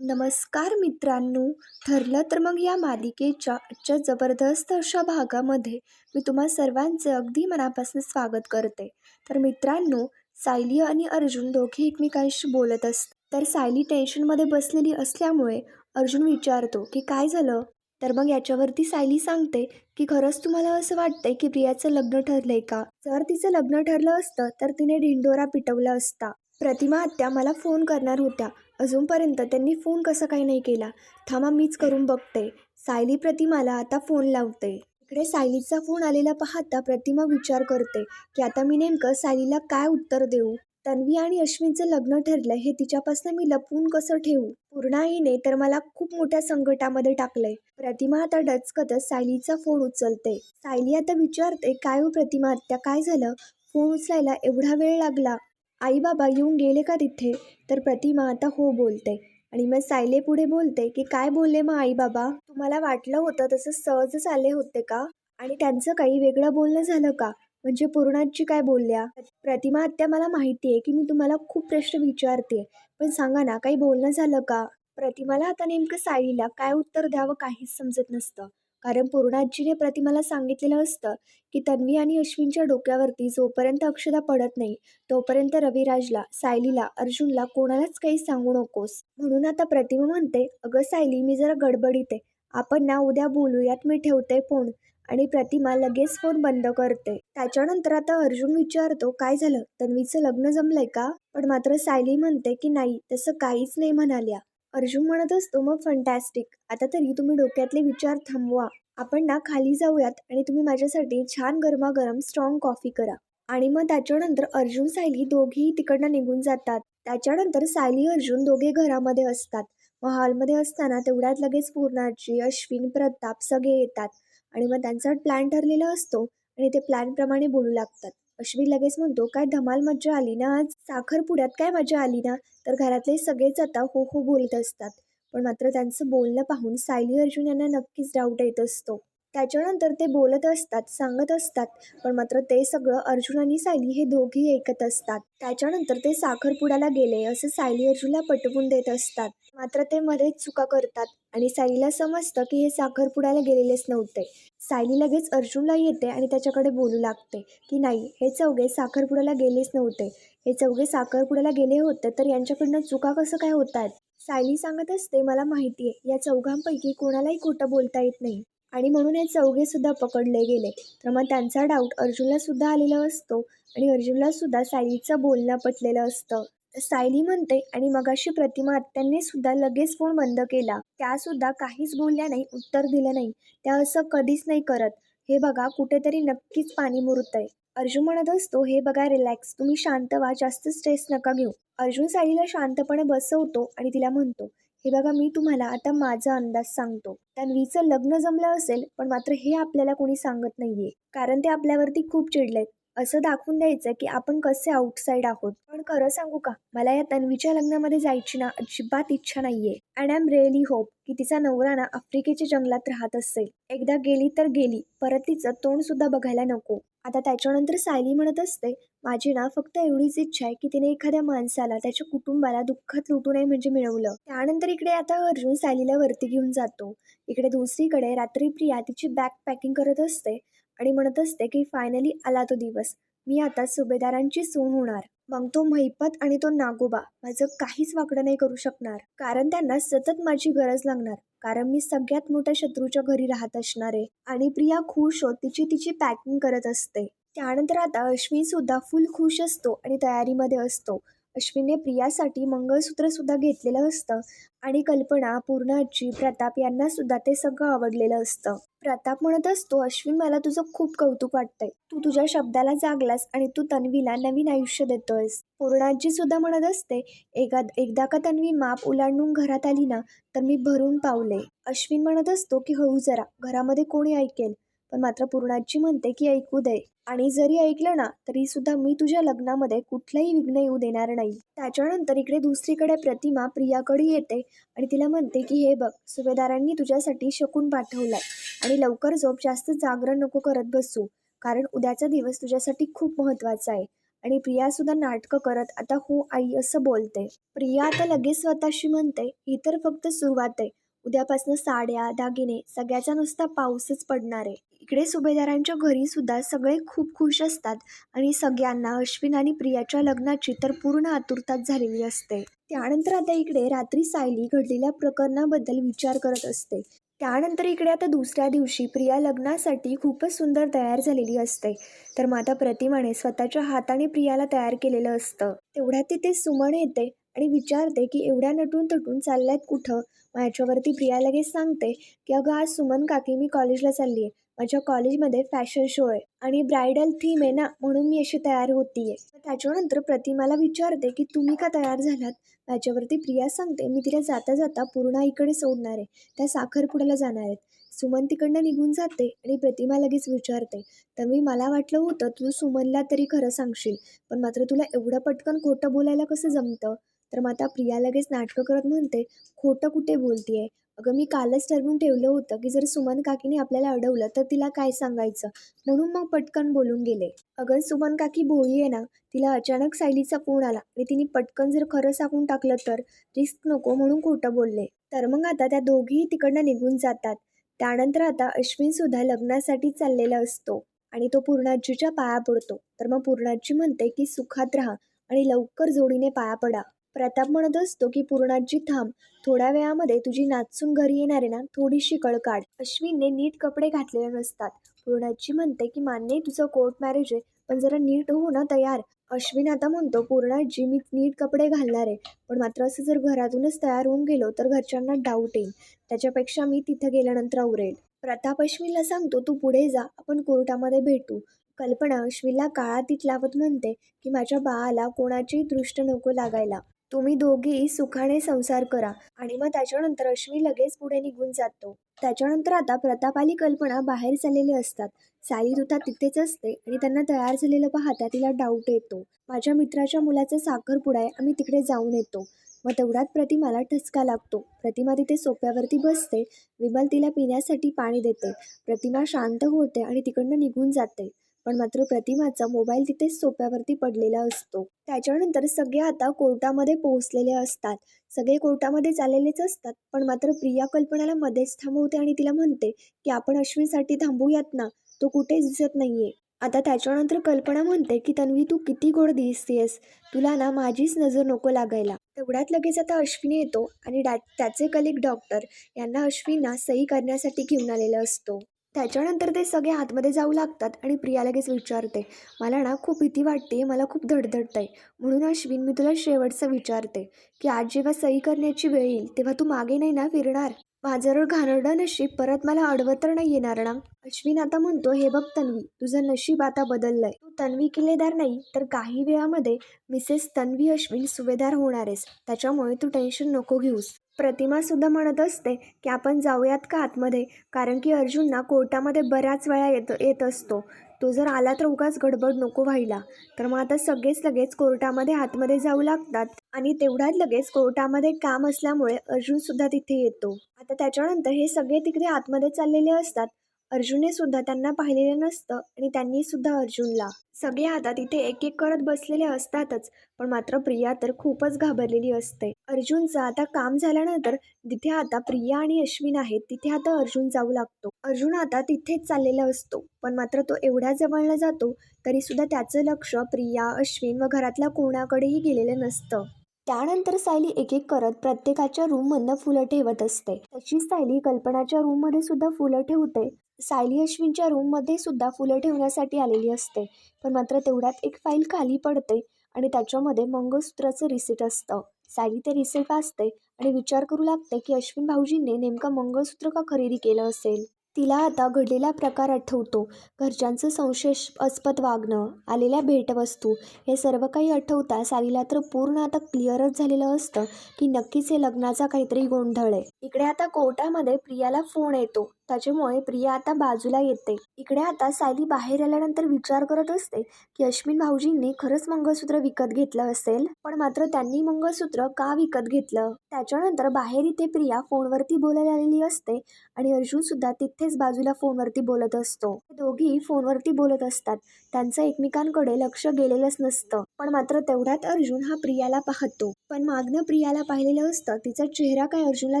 नमस्कार मित्रांनो. ठरलं तर मग या मालिकेच्या आजच्या जबरदस्त अशा भागामध्ये मी तुम्हा सर्वांचे अगदी मनापासून स्वागत करते. तर मित्रांनो सायली आणि अर्जुन दोघे एकमेकांशी बोलत असतात तर सायली टेन्शनमध्ये बसलेली असल्यामुळे अर्जुन विचारतो की काय झालं? तर मग याच्यावरती सायली सांगते की खरंच तुम्हाला असं वाटतंय की प्रियाचं लग्न ठरलंय का? जर तिचं लग्न ठरलं असतं तर तिने ढिंडोरा पिटवला असता. प्रतिमा आत्या मला फोन करणार होत्या. अजूनपर्यंत त्यांनी फोन कसा काही नाही केला. थांबा मीच करून बघते. सायली प्रतिमाला आता फोन लावते. इकडे सायलीचा फोन आलेला पाहता प्रतिमा विचार करते की आता मी नेमकं सायलीला काय उत्तर देऊ? तन्वी आणि अश्विनचं लग्न ठरलं हे तिच्यापासून मी लपवून कसं ठेवू? पूर्णाईने तर मला खूप मोठ्या संकटामध्ये टाकलंय. प्रतिमा आता डचकतच सायलीचा फोन उचलते. सायली आता विचारते काय हो प्रतिमा आत्या? काय झालं? फोन उचलायला एवढा वेळ लागला. आई बाबा येऊन गेले का तिथे? तर प्रतिमा आता हो बोलते. आणि मग सायले पुढे बोलते की काय बोलले मग आई बाबा तुम्हाला वाटलं होतं तसं सहजच आले होते का? आणि त्यांचं काही वेगळं बोलणं झालं का? म्हणजे पूर्णाची काय बोलल्या? प्रतिमा आत्या मला माहिती आहे की मी तुम्हाला खूप प्रश्न विचारते. पण सांगा ना काही बोलणं झालं का? प्रतिमाला आता नेमकं सायलीला काय उत्तर द्यावं काहीच समजत नसतं. कारण पूर्णाजीने प्रतिमाला सांगितलेलं असतं की तन्वी आणि अश्विनच्या डोक्यावरती जोपर्यंत अक्षदा पडत नाही तोपर्यंत रविराजला सायलीला अर्जुनला कोणालाच काही सांगू नकोस. म्हणून आता प्रतिमा म्हणते अगं सायली मी जरा गडबडीत आहे. आपण ना उद्या बोलूयात मी ठेवते फोन. आणि प्रतिमा लगेच फोन बंद करते. त्याच्यानंतर आता अर्जुन विचारतो काय झालं? तन्वीचं लग्न जमलंय का? पण मात्र सायली म्हणते की नाही तसं काहीच नाही म्हणाल्या. अर्जुन म्हणत असतो मग फंटॅस्टिक आता तरी तुम्ही डोक्यातले विचार थांबवा. आपण ना खाली जाऊयात आणि तुम्ही माझ्यासाठी छान गरमागरम स्ट्रॉंग कॉफी करा. आणि मग त्याच्यानंतर अर्जुन सायली दोघेही तिकडनं निघून जातात. त्याच्यानंतर सायली अर्जुन दोघे घरामध्ये असतात. मग हॉलमध्ये असताना तेवढ्यात लगेच पूर्णाजी अश्विन प्रताप सगळे येतात. आणि मग त्यांचा प्लॅन ठरलेला असतो आणि ते प्लॅनप्रमाणे बोलू लागतात. अश्वी लगेच म्हणतो काय धमाल मज्जा आली ना आज? साखरपुड्यात काय मजा आली ना? तर घरातले सगळेच आता हो हो बोलत असतात. पण मात्र त्यांचं बोलणं पाहून सायली अर्जुन यांना नक्कीच डाऊट येत असतो. त्याच्यानंतर ते बोलत असतात सांगत असतात पण मात्र ते सगळं अर्जुन आणि सायली हे दोघेही ऐकत असतात. त्याच्यानंतर ते साखरपुड्याला गेले असं सायली अर्जुनला पटवून देत असतात. मात्र ते मध्येच चुका करतात आणि सायलीला समजतं की हे साखरपुड्याला गेलेलेच नव्हते. सायली लगेच अर्जुनला येते आणि त्याच्याकडे बोलू लागते की नाही हे चौघे साखरपुड्याला गेलेच नव्हते. हे चौघे साखरपुड्याला गेले होते तर यांच्याकडनं चुका कसं काय होत आहेत सायली सांगत असते मला माहिती आहे या चौघांपैकी कोणालाही खोटं बोलता येत नाही. आणि म्हणून हे चौघेसुद्धा पकडले गेले. तर मग त्यांचा डाऊट अर्जुनलासुद्धा आलेला असतो आणि अर्जुनलासुद्धा सायलीचं बोलणं पटलेलं असतं. सायली म्हणते आणि मगाशी प्रतिमा आत्यांनी सुद्धा लगेच फोन बंद केला. त्या सुद्धा काहीच बोलल्या नाही उत्तर दिलं नाही. त्या असं कधीच नाही करत. हे बघा कुठेतरी नक्कीच पाणी मुरतंय. अर्जुन म्हणत असतो हे बघा रिलॅक्स तुम्ही शांत व्हा. जास्त स्ट्रेस नका घेऊ. अर्जुन सायलीला शांतपणे बसवतो आणि तिला म्हणतो हे बघा मी तुम्हाला आता माझा अंदाज सांगतो. तन्वीचं लग्न जमलं असेल पण मात्र हे आपल्याला कोणी सांगत नाहीये. कारण ते आपल्यावरती खूप चिडलेत. असं दाखवून द्यायचं की आपण कसे आउटसाईड आहोत. पण खरं सांगू का? मला या तन्वीच्या लग्नामध्ये जायची ना अजिबात इच्छा नाहीये. And I am really hope की तिचा नवरा ना आफ्रिकेच्या जंगलात राहत असेल. एकदा गेली तर गेली परत तिचं तोंड सुद्धा बघायला नको. आता त्याच्यानंतर सायली म्हणत असते माझी ना फक्त एवढीच इच्छा आहे की तिने एखाद्या माणसाला त्याच्या कुटुंबाला दुःखात लुटू नये म्हणजे मिळवलं. त्यानंतर इकडे आता अर्जुन सायलीला वरती घेऊन जातो. इकडे दुसरीकडे रात्री प्रिया तिची बॅग पॅकिंग करत असते. आणि म्हणत असते की फायनली आला तो दिवस. मी आता सुभेदारांची सून होणार. मग तो महिपत आणि तो नागोबा माझं काहीच वाकडं नाही करू शकणार. कारण त्यांना सतत माझी गरज लागणार. कारण मी सगळ्यात मोठ्या शत्रूच्या घरी राहत असणार आहे आणि प्रिया खुश होत तिची तिची पॅकिंग करत असते. त्यानंतर आता अश्विन सुद्धा फुल खुश असतो आणि तयारीमध्ये असतो. अश्विनने प्रियासाठी मंगळसूत्रसुद्धा घेतलेलं असतं आणि कल्पना पूर्णाजी प्रताप यांनासुद्धा ते सगळं आवडलेलं असतं. प्रताप म्हणत असतो अश्विन मला तुझं खूप कौतुक वाटतंय. तू तुझ्या शब्दाला जागलास आणि तू तन्वीला नवीन आयुष्य देतोयस. पूर्णाजी सुद्धा म्हणत असते एका एकदा का तन्वी माप ओलांडून घरात आली ना तर मी भरून पावले. अश्विन म्हणत असतो की हळू जरा घरामध्ये कोणी ऐकेल? पण मात्र पूर्णाजी म्हणते की ऐकू दे. आणि जरी ऐकलं ना तरी सुद्धा मी तुझ्या लग्नामध्ये कुठलाही विघ्न येऊ देणार नाही. त्याच्यानंतर इकडे दुसरीकडे प्रतिमा प्रियाकडे येते आणि तिला म्हणते की हे बघ सुभेदारांनी तुझ्यासाठी शकून पाठवलाय आणि लवकर झोप जास्त जागरण नको करत बसू कारण उद्याचा दिवस तुझ्यासाठी खूप महत्त्वाचा आहे आणि प्रियासुद्धा नाटकं करत आता हो आई असं बोलते. प्रिया आता लगेच स्वतःशी म्हणते ही तर फक्त सुरुवात आहे. उद्यापासून साड्या दागिने सगळ्याचा नुसता पाऊसच पडणार आहे. इकडे सुभेदारांच्या घरी सुद्धा सगळे खूप खुश असतात आणि सगळ्यांना अश्विन आणि प्रियाच्या लग्नाची तर पूर्ण आतुरताच झालेली असते. त्यानंतर आता इकडे रात्री सायली घडलेल्या प्रकरणाबद्दल विचार करत असते. त्यानंतर इकडे आता दुसऱ्या दिवशी प्रिया लग्नासाठी खूपच सुंदर तयार झालेली असते. तर मग आता प्रतिमाने स्वतःच्या हाताने प्रियाला तयार केलेलं असतं. तेवढ्यात तिथे सुमन येते आणि विचारते की एवढ्या नटून तटून चालल्यात कुठं? मग प्रिया लगेच सांगते की अगं आज सुमन काकी मी कॉलेजला चालली आहे माझ्या कॉलेजमध्ये फॅशन शो आहे आणि ब्रायडल थीम आहे ना म्हणून मी अशी तयार होतीये. आहे त्याच्यानंतर प्रतिमाला विचारते की तुम्ही का तयार झालात? माझ्यावरती प्रिया सांगते मी तिला जाता जाता पूर्णा इकडे सोडणार आहे. त्या साखरपुड्याला जाणार आहेत. सुमन तिकडनं निघून जाते आणि प्रतिमा लगेच विचारते तर मी मला वाटलं होतं तू सुमनला तरी खरं सांगशील पण मात्र तुला एवढं पटकन खोटं बोलायला कसं जमतं? तर मग आता प्रिया लगेच नाटकं करत म्हणते खोटं कुठे बोलतीये? अगं मी कालच ठरवून ठेवलं होतं की जर सुमन काकीने आपल्याला अडवलं तर तिला काय सांगायचं? म्हणून मग पटकन बोलून गेले. अगं सुमन काकी भोळी आहे ना तिला अचानक सायलीचा फोन आला आणि तिने पटकन जर खरं सांगून टाकलं तर रिस्क नको म्हणून खोटं बोलले. तर मग आता त्या दोघीही तिकडनं निघून जातात. त्यानंतर आता अश्विन सुद्धा लग्नासाठी चाललेला असतो आणि तो पूर्णाजीच्या पाया पडतो. तर मग पूर्णाजी म्हणते की सुखात राहा आणि लवकर जोडीने पाया पडा. प्रताप म्हणत असतो की पूर्णाजी थांब. थोड्या वेळामध्ये तुझी नाचून घरी येणार आहे ना थोडीशी कळ काढ. अश्विनने नीट कपडे घातलेले नसतात. पूर्णाजी म्हणते की मान्य तुझं कोर्ट मॅरेज आहे पण जरा नीट हो ना तयार. अश्विन आता म्हणतो पूर्णाजी मी नीट कपडे घालणार आहे पण मात्र असं जर घरातूनच तयार होऊन गेलो तर घरच्यांना डाऊट येईल. त्याच्यापेक्षा मी तिथं गेल्यानंतर आवरेल. प्रताप अश्विनला सांगतो तू पुढे जा आपण कोर्टामध्ये भेटू. कल्पना अश्विनला काळा लावत म्हणते की माझ्या बाळाला कोणाचीही दृष्ट नको लागायला. तुम्ही दोघी सुखाने संसार करा. आणि मग त्याच्यानंतर अश्वी लगेच पुढे निघून जातो. त्याच्यानंतर आता प्रताप आणि कल्पना बाहेर चाललेले असतात. साई दुता तिथेच असते आणि त्यांना तयार झालेलं पाहता तिला डाऊट येतो. माझ्या मित्राच्या मुलाचा साखरपुडा आहे आम्ही तिकडे जाऊन येतो. मग तेवढ्यात प्रतिमाला ठसका लागतो. प्रतिमा तिथे सोप्यावरती बसते. विमल तिला पिण्यासाठी पाणी देते. प्रतिमा शांत होते आणि तिकडनं निघून जाते. पण मात्र प्रतिमाचा मोबाईल तिथेच सोप्यावरती पडलेला असतो. त्याच्यानंतर सगळे आता कोर्टामध्ये पोहोचलेले असतात. सगळे कोर्टामध्ये चाललेलेच असतात. पण मात्र प्रिया कल्पनाला मध्येच थांबवते आणि तिला म्हणते की आपण अश्विनसाठी थांबूयात ना. तो कुठेच दिसत नाहीये. आता त्याच्यानंतर कल्पना म्हणते की तन्वी तू किती गोड दिसतेस तुला ना माझीच नजर नको लागायला. तेवढ्यात लगेच आता अश्विन येतो आणि त्याचे कलिक डॉक्टर यांना अश्विनना सही करण्यासाठी घेऊन आलेला असतो. त्याच्यानंतर ते सगळे आतमध्ये जाऊ लागतात आणि प्रिया लगेच विचारते मला ना खूप भीती वाटते मला खूप धडधडत आहे म्हणून अश्विन मी तुला शेवटचं विचारते की आज जेव्हा सही करण्याची वेळ येईल तेव्हा तू मागे नाही ना फिरणार? माझं घाणरडं नशीब परत मला अडवत तर नाही येणार ना? अश्विन आता म्हणतो हे बघ तन्वी तुझं नशीब आता बदललंय. तू तन्वी किल्लेदार नाही तर काही वेळामध्ये मिसेस तन्वी अश्विन सुभेदार होणार आहेस त्याच्यामुळे तू टेन्शन नको घेऊस. प्रतिमा सुद्धा म्हणत असते की आपण जाऊयात का आतमध्ये? कारण की अर्जुनना कोर्टामध्ये बऱ्याच वेळा येत येत असतो. तो जर आला तर उगाच गडबड नको व्हायला. तर मग आता सगळेच लगेच कोर्टामध्ये आतमध्ये जाऊ लागतात आणि तेवढ्यात लगेच कोर्टामध्ये काम असल्यामुळे अर्जुन सुद्धा तिथे येतो. आता त्याच्यानंतर हे सगळे तिकडे आतमध्ये चाललेले असतात. अर्जुनने सुद्धा त्यांना पाहिलेलं नसतं आणि त्यांनी सुद्धा अर्जुनला. सगळे आता तिथे एक एक करत बसलेले असतातच पण मात्र प्रिया तर खूपच घाबरलेली असते. अर्जुनचं आता काम झाल्यानंतर जिथे आता प्रिया आणि अश्विन आहेत तिथे आता अर्जुन जाऊ लागतो. अर्जुन आता तिथेच चाललेला असतो पण मात्र तो एवढ्या जवळला जातो तरी सुद्धा त्याचं लक्ष प्रिया अश्विन व घरातल्या कोणाकडेही गेलेलं नसतं. त्यानंतर सायली एक एक करत प्रत्येकाच्या रूममधनं फुलं ठेवत असते. तशी सायली कल्पनाच्या रूममध्ये सुद्धा फुलं ठेवते सायली अश्विनच्या रूममध्ये सुद्धा फुलं ठेवण्यासाठी आलेली असते. पण मात्र तेवढ्यात एक फाईल खाली पडते आणि त्याच्यामध्ये मंगळसूत्राचं रिसिट असतं. सायली ते रिसिट वाचते आणि विचार करू लागते की अश्विन भाऊजींनी नेमकं मंगळसूत्र का खरेदी केलं असेल? तिला आता घडलेला प्रकार आठवतो. घरच्यांचं संशयास्पद वागणं आलेल्या भेटवस्तू हे सर्व काही आठवता सालीला तर पूर्ण आता क्लिअरच झालेलं असतं की नक्कीच हे लग्नाचा काहीतरी गोंधळ आहे. इकडे आता कोर्टामध्ये प्रियाला फोन येतो. त्याच्यामुळे प्रिया आता बाजूला येते. इकडे आता सायली बाहेर आल्यानंतर विचार करत असते की अश्विन भाऊजींनी खरंच मंगळसूत्र विकत घेतलं असेल? पण मात्र त्यांनी मंगळसूत्र का विकत घेतलं? त्याच्यानंतर बाहेर इथे प्रिया फोनवरती बोलायला आलेली असते आणि अर्जुन सुद्धा तिथेच बाजूला फोनवरती बोलत असतो. दोघी फोनवरती बोलत असतात. त्यांचं एकमेकांकडे लक्ष गेलेलंच नसतं. पण मात्र तेवढ्यात अर्जुन हा प्रियाला पाहतो. पण मागनं प्रियाला पाहिलेलं असतं तिचा चेहरा काय अर्जुनला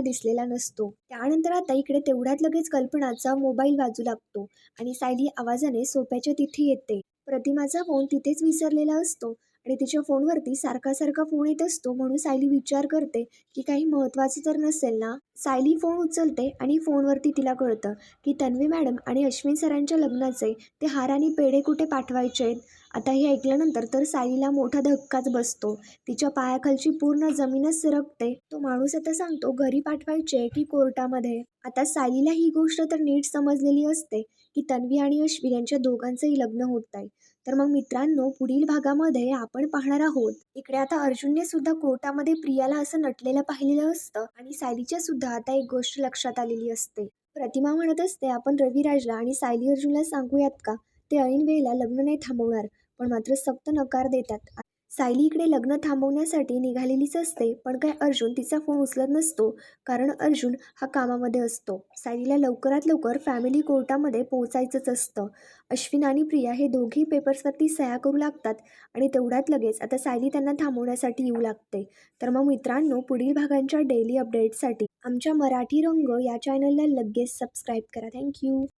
दिसलेला नसतो. त्यानंतर आता इकडे तेवढ्यात लगेच कल्पनाचा मोबाईल वाजू लागतो आणि सायली आवाजाने सोप्याच्या तिथे येते. प्रतिमाचा फोन तिथेच विसरलेला असतो. आणि तिच्या फोनवरती सारखा सारखा फोन येत असतो म्हणून सायली विचार करते की काही महत्त्वाचं तर नसेल ना? सायली फोन उचलते आणि फोनवरती तिला कळतं की तन्वी मॅडम आणि अश्विन सरांच्या लग्नाचे ते हार आणि पेढे कुठे पाठवायचे आहेत? आता हे ऐकल्यानंतर तर सायलीला मोठा धक्काच बसतो. तिच्या पायाखालची पूर्ण जमीनच सरकते. तो माणूस आता सांगतो घरी पाठवायचे की कोर्टामध्ये? आता सायलीला ही गोष्ट तर नीट समजलेली असते. की तन्वी आणि अश्विन यांच्या दोघांचंही लग्न होत आहे. तर मग मित्रांनो पुढील भागामध्ये आपण पाहणार आहोत. इकडे आता अर्जुनने सुद्धा कोर्टामध्ये प्रियाला असं नटलेलं पाहिलेलं असतं आणि सायलीच्या सुद्धा आता एक गोष्ट लक्षात आलेली असते. प्रतिमा म्हणत असते आपण रविराजला आणि सायली अर्जुनला सांगूयात का? ते ऐन वेळेला लग्न नाही थांबवणार पण मात्र सक्त नकार देतात. सायली इकडे लग्न थांबवण्यासाठी निघालेलीच असते पण काय अर्जुन तिचा फोन उचलत नसतो कारण अर्जुन हा कामामध्ये असतो. सायलीला लवकरात लवकर फॅमिली कोर्टामध्ये पोहोचायचंच असतं. अश्विन आणि प्रिया हे दोघी पेपर्सवरती सह्या करू लागतात आणि तेवढ्यात लगेच आता सायली त्यांना थांबवण्यासाठी येऊ लागते. तर मग मित्रांनो पुढील भागांच्या डेली अपडेटसाठी आमच्या मराठी रंग या चॅनलला लगेच सबस्क्राईब करा. थँक्यू.